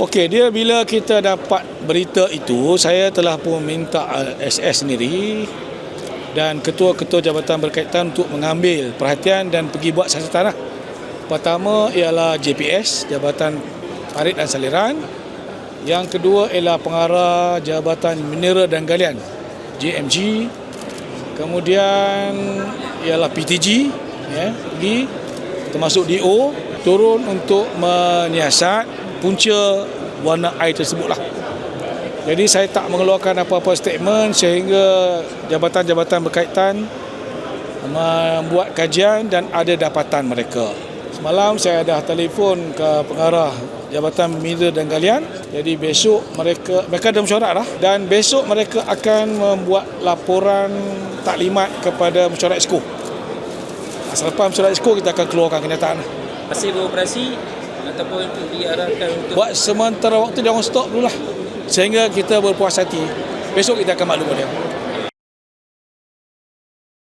Okey, dia bila kita dapat berita itu, saya telah pun minta SS sendiri dan ketua-ketua jabatan berkaitan untuk mengambil perhatian dan pergi buat siasatan lah. Pertama ialah JPS, Jabatan Parit dan Saliran. Yang kedua ialah pengarah Jabatan Mineral dan Galian, JMG. Kemudian ialah PTG, ya, pergi termasuk DO turun untuk menyiasat punca warna air tersebut lah. Jadi saya tak mengeluarkan apa-apa statement sehingga jabatan-jabatan berkaitan membuat kajian dan ada dapatan mereka. Semalam saya dah telefon ke pengarah Jabatan Mineral dan Galian. Jadi besok mereka mereka ada mesyuarat lah dan besok mereka akan membuat laporan taklimat kepada mesyuarat Esko. Selepas mesyuarat Esko kita akan keluarkan kenyataan. Masih beroperasi ataupun diarahkan untuk Buat sementara waktu dia orang stop dulu lah. Sehingga kita berpuas hati. Besok kita akan maklum dia.